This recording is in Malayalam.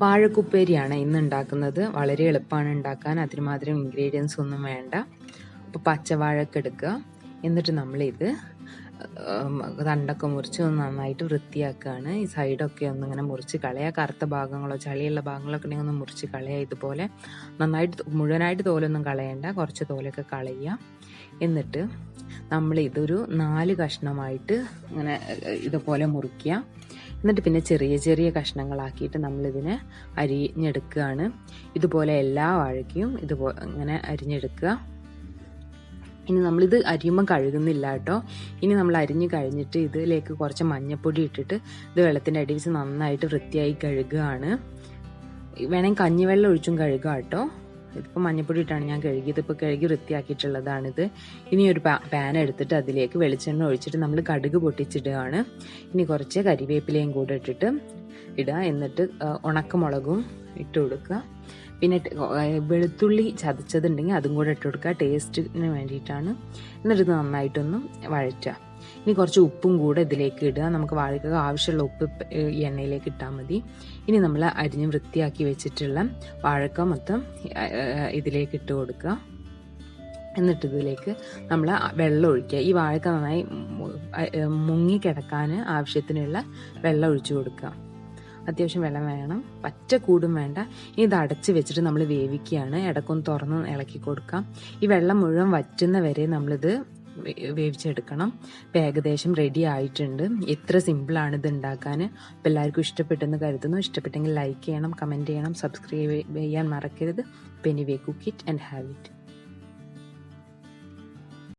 വാഴക്കുപ്പേരിയാണ് ഇന്ന് ഉണ്ടാക്കുന്നത് വളരെ എളുപ്പമാണ് ഉണ്ടാക്കാൻ. അതിനുമാത്രം ഇൻഗ്രീഡിയൻസ് ഒന്നും വേണ്ട. അപ്പോൾ പച്ചവാഴക്ക് എടുക്കുക. എന്നിട്ട് നമ്മളിത് തണ്ടൊക്കെ മുറിച്ച് ഒന്ന് നന്നായിട്ട് വൃത്തിയാക്കുകയാണ്. ഈ സൈഡൊക്കെ ഒന്ന് ഇങ്ങനെ മുറിച്ച് കളയുക കറുത്ത ഭാഗങ്ങളോ ചളിയുള്ള ഭാഗങ്ങളൊക്കെ ഉണ്ടെങ്കിൽ ഒന്ന് മുറിച്ച് കളയുക ഇതുപോലെ നന്നായിട്ട് മുഴുവനായിട്ട് തോലൊന്നും കളയണ്ട. കുറച്ച് തോലൊക്കെ കളയുക. എന്നിട്ട് നമ്മൾ ഇതൊരു നാല് കഷ്ണമായിട്ട് ഇങ്ങനെ ഇതുപോലെ മുറിക്കുക. എന്നിട്ട് പിന്നെ ചെറിയ ചെറിയ കഷ്ണങ്ങളാക്കിയിട്ട് നമ്മളിതിനെ അരിഞ്ഞെടുക്കുകയാണ്. ഇതുപോലെ എല്ലാ വാഴയ്ക്കും ഇതുപോലെ ഇങ്ങനെ അരിഞ്ഞെടുക്കുക. ഇനി നമ്മളിത് അരിയുമ്പം കഴുകുന്നില്ല കേട്ടോ. ഇനി നമ്മൾ അരിഞ്ഞ് കഴിഞ്ഞിട്ട് ഇതിലേക്ക് കുറച്ച് മഞ്ഞപ്പൊടി ഇട്ടിട്ട് ഇത് വെള്ളത്തിന്റെ അടിയിൽ നന്നായിട്ട് വൃത്തിയായി കഴുകുകയാണ്. വേണമെങ്കിൽ കഞ്ഞിവെള്ളം ഒഴിച്ചും കഴുകുക കേട്ടോ. ഇതിപ്പോൾ മഞ്ഞപ്പൊടി ഇട്ടാണ് ഞാൻ കഴുകിയത് ഇപ്പോൾ കഴുകി വൃത്തിയാക്കിയിട്ടുള്ളതാണിത്. ഇനി ഒരു പാൻ എടുത്തിട്ട് അതിലേക്ക് വെളിച്ചെണ്ണ ഒഴിച്ചിട്ട് നമ്മൾ കടുക് പൊട്ടിച്ചിടുകയാണ്. ഇനി കുറച്ച് കരിവേപ്പിലയും കൂടെ ഇട്ടിട്ട് ഇടുക എന്നിട്ട് ഉണക്കമുളകും ഇട്ട് കൊടുക്കുക. പിന്നെ വെളുത്തുള്ളി ചതച്ചതുണ്ടെങ്കിൽ അതും കൂടെ ഇട്ട് കൊടുക്കുക. ടേസ്റ്റിന് വേണ്ടിയിട്ടാണ്. എന്നിട്ട് ഇത് നന്നായിട്ടൊന്ന് വഴറ്റുക. ഇനി കുറച്ച് ഉപ്പും കൂടെ ഇതിലേക്ക് ഇടുക. നമുക്ക് വാഴയ്ക്കൊക്കെ ആവശ്യമുള്ള ഉപ്പ് എണ്ണയിലേക്ക് ഇട്ടാൽ മതി. ഇനി നമ്മൾ അരിഞ്ഞ് വൃത്തിയാക്കി വെച്ചിട്ടുള്ള വാഴക്ക മൊത്തം ഇതിലേക്ക് ഇട്ട് കൊടുക്കുക. എന്നിട്ട് ഇതിലേക്ക് നമ്മൾ വെള്ളം ഒഴിക്കുക. ഈ വാഴക്ക നന്നായി മുങ്ങി കിടക്കാൻ ആവശ്യത്തിനുള്ള വെള്ളം ഒഴിച്ചു കൊടുക്കുക. അത്യാവശ്യം വെള്ളം വേണം. പറ്റ കൂടും വേണ്ട. ഇത് അടച്ച് വെച്ചിട്ട് നമ്മൾ വേവിക്കുകയാണ്. ഇടക്കൊന്ന് തുറന്ന് ഇളക്കി കൊടുക്കാം. ഈ വെള്ളം മുഴുവൻ വറ്റുന്ന വരെ നമ്മളിത് വേവിച്ചെടുക്കണം. ഇപ്പം ഏകദേശം റെഡി ആയിട്ടുണ്ട്. എത്ര സിമ്പിളാണ് ഇത് ഉണ്ടാക്കാൻ അപ്പം എല്ലാവർക്കും ഇഷ്ടപ്പെട്ടെന്ന് കരുതുന്നു. ഇഷ്ടപ്പെട്ടെങ്കിൽ ലൈക്ക് ചെയ്യണം കമന്റ് ചെയ്യണം സബ്സ്ക്രൈബ് ചെയ്യാൻ മറക്കരുത്. Anyway cook it and have it